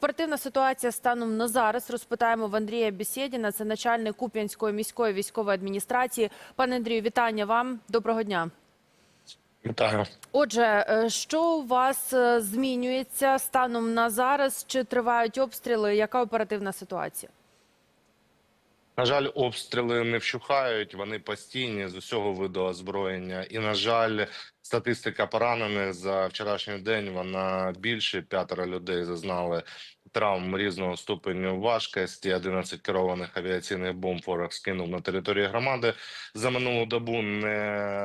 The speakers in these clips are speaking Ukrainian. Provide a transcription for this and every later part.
Оперативна ситуація станом на зараз розпитаємо в Андрія Бісєдіна, це начальник Куп'янської міської військової адміністрації. Пане Андрію, вітання вам. Доброго дня. Вітаю. Отже, е, що у вас е, змінюється станом на зараз? Чи тривають обстріли? Яка оперативна ситуація? На жаль, обстріли не вщухають, вони постійні з усього виду озброєння. І, на жаль, статистика поранених за вчорашній день вона більше. П'ятеро людей зазнали травм різного ступеню важкості. 11 керованих авіаційних бомб ворог скинув на території громади за минулу добу, не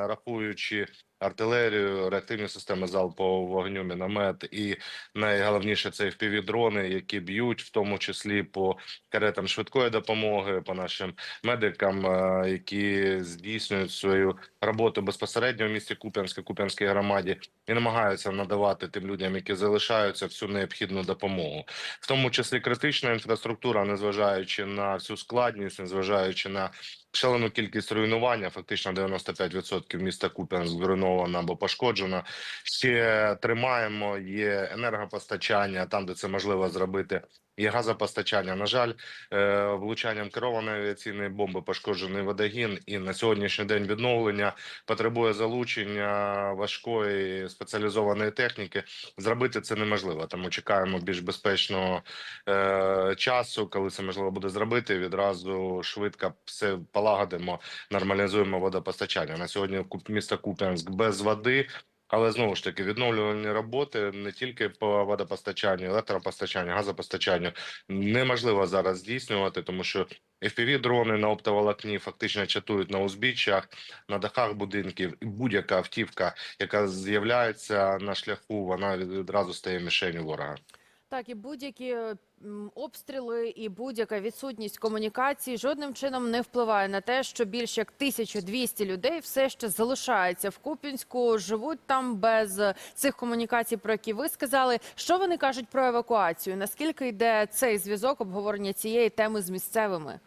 рахуючи артилерію, реактивні системи залпового вогню, міномет і найголовніше це fpv дрони, які б'ють, в тому числі по каретам швидкої допомоги, по нашим медикам, е, які здійснюють свою роботу безпосередньо в місті Куп'янське, Куп'янській громаді, і намагаються надавати тим людям, які залишаються всю необхідну допомогу, в тому числі критична інфраструктура, незважаючи на всю складність, незважаючи на шалену кількість руйнування, фактично 95% міста Куп'янськ зруйновано або пошкоджено. Ще тримаємо. Є енергопостачання там, де це можливо зробити. Є газопостачання. На жаль, е, влучанням керованої авіаційної бомби пошкоджений водогін, і на сьогоднішній день відновлення потребує залучення важкої спеціалізованої техніки. Зробити це неможливо, тому чекаємо більш безпечного е, часу, коли це можливо буде зробити. Відразу швидко все полагодимо, нормалізуємо водопостачання. На сьогодні місто Куп'янськ без води. Але знову ж таки відновлювальні роботи не тільки по водопостачанню, електропостачанню, газопостачанню неможливо зараз здійснювати, тому що fpv дрони на оптоволокні фактично чатують на узбіччях, на дахах будинків, і будь-яка автівка, яка з'являється на шляху, вона відразу стає мішенью ворога. Так, і будь-які обстріли і будь-яка відсутність комунікації жодним чином не впливає на те, що більше як 1200 людей все ще залишаються в Куп'янську, живуть там без е, цих комунікацій, про які ви сказали. Що вони кажуть про евакуацію? Наскільки йде цей зв'язок обговорення цієї теми з місцевими?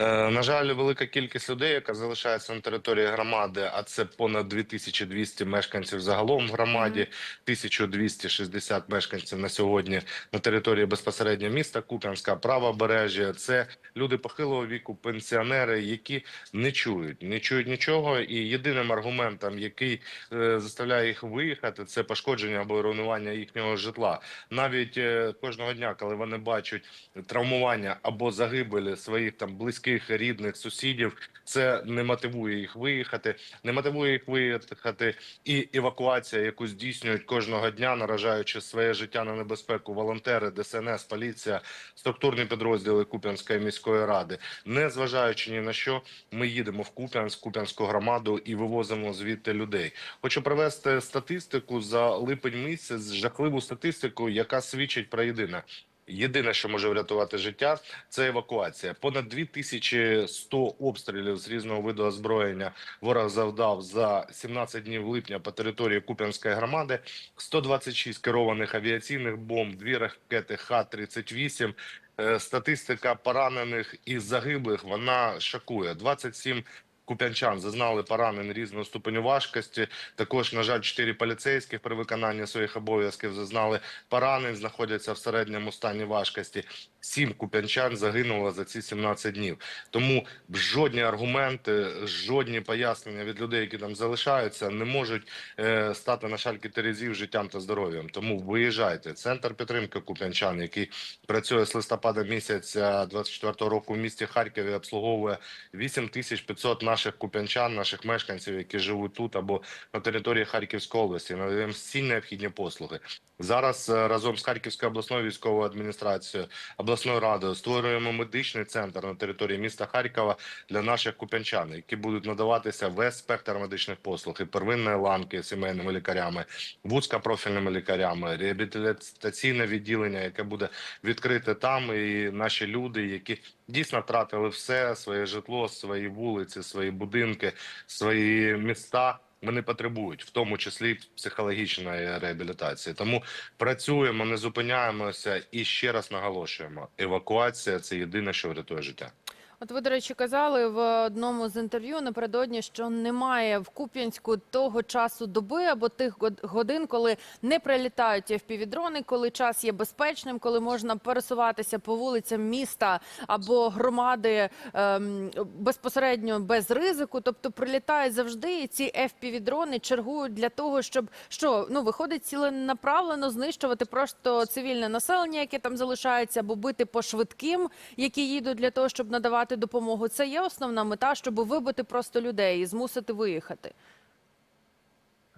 Е, На жаль, велика кількість людей, яка залишається на території громади, а це понад 2200 мешканців загалом в громаді, 1260 мешканців на сьогодні на території безпосередньо міста Куп'янська, правобережжя. Це люди похилого віку, пенсіонери, які не чують, не чують нічого. І єдиним аргументом, який е, заставляє їх виїхати, це пошкодження або руйнування їхнього житла. Навіть е, кожного дня, коли вони бачать травмування або загибелі своїх там близьких, рідних, сусідів, це не мотивує їх виїхати, не мотивує їх виїхати, і евакуація, яку здійснюють кожного дня, наражаючи своє життя на небезпеку, волонтери, ДСНС, поліція, структурні підрозділи Куп'янської міської ради, не зважаючи ні на що, ми їдемо в Куп'янськ, Куп'янську громаду і вивозимо звідти людей. Хочу привести статистику. За липень місяць, жахливу статистику, яка свідчить про єдине. Єдине, що може врятувати життя, це евакуація. Понад 2100 обстрілів з різного виду озброєння ворог завдав за 17 днів липня по території Куп'янської громади. 126 керованих авіаційних бомб, дві ракети Х-38. Е, Статистика поранених і загиблих вона шокує. 27 Куп'янчан зазнали поранень різного ступеню важкості. Також, на жаль, чотири поліцейських при виконанні своїх обов'язків зазнали поранень, знаходяться в середньому стані важкості. Сім куп'янчан загинуло за ці 17 днів. Тому жодні аргументи, жодні пояснення від людей, які там залишаються, не можуть е, стати на шальки терезів життям та здоров'ям. Тому виїжджайте. Центр підтримки куп'янчан, який працює з листопада місяця 24 року в місті Харкові, обслуговує 8500 наших куп'янчан, наших мешканців, які живуть тут або на території Харківської області. Надаємо всі необхідні послуги. Зараз е, разом з Харківською обласною військовою адміністрацією, обласною радою створюємо медичний центр на території міста Харкова для наших куп'янчан, які будуть надаватися весь спектр медичних послуг і первинної ланки сімейними лікарями, вузькопрофільними лікарями, реабілітаційне відділення, яке буде відкрите там, і наші люди, які дійсно втратили все своє житло, свої вулиці, свої будинки, свої міста. Вони потребують, в тому числі психологічної реабілітації. Тому працюємо, не зупиняємося і ще раз наголошуємо: евакуація це єдине, що врятує життя. От ви, до речі, казали в одному з інтерв'ю напередодні, що немає в Куп'янську того часу доби або тих год- годин, коли не прилітають FPV-дрони, коли час є безпечним, коли можна пересуватися по вулицям міста або громади ем, безпосередньо без ризику. Тобто прилітають завжди, і ці FPV-дрони чергують для того, щоб що ну виходить ціленаправлено знищувати просто цивільне населення, яке там залишається, або бити по швидким, які їдуть для того, щоб надавати допомогу. Це є основна мета, щоб вибити просто людей і змусити виїхати.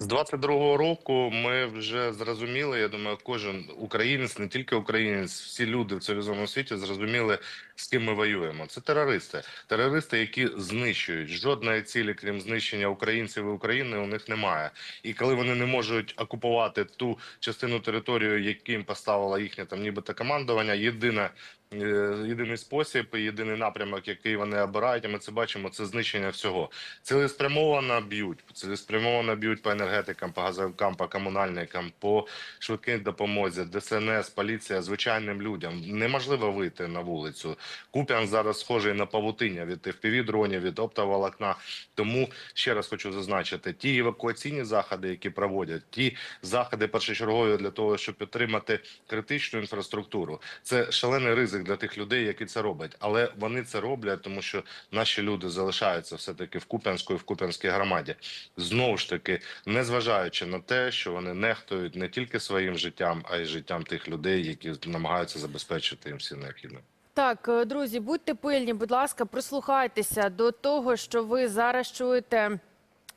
З 22-го року ми вже зрозуміли. Я думаю, кожен українець, не тільки українець, всі люди в цивілізованому світі зрозуміли, з ким ми воюємо. Це терористи, терористи, які знищують жодної цілі, крім знищення українців і України, у них немає. І коли вони не можуть окупувати ту частину території, яким поставила їхнє там, нібито командування, єдине. Е, Єдиний спосіб, єдиний напрямок, який вони обирають, і ми це бачимо, це знищення всього. Цілеспрямовано б'ють, цілеспрямовано б'ють по енергетикам, по газовикам, по комунальникам, по швидкій допомозі, ДСНС, поліція, звичайним людям. Неможливо вийти на вулицю. Куп'ян зараз схожий на павутиння від FPV-дронів, від оптоволокна. Тому ще раз хочу зазначити, ті евакуаційні заходи, які проводять, ті заходи першочергові для того, щоб підтримати критичну інфраструктуру. Це шалений ризик для тих людей, які це роблять. Але вони це роблять, тому що наші люди залишаються все таки в Куп'янську і в Куп'янській громаді. Знову ж таки, незважаючи на те, що вони нехтують не тільки своїм життям, а й життям тих людей, які намагаються забезпечити їм всі необхідне. Так, е, друзі, будьте пильні, будь ласка, прислухайтеся до того, що ви зараз чуєте.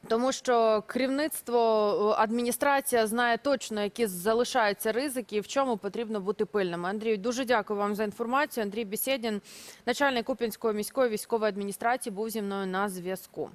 Тому що керівництво, е, адміністрація знає точно, які залишаються ризики і в чому потрібно бути пильними. Андрію, дуже дякую вам за інформацію. Андрій Бісєдін, начальник Куп'янської міської військової адміністрації, був зі мною на зв'язку.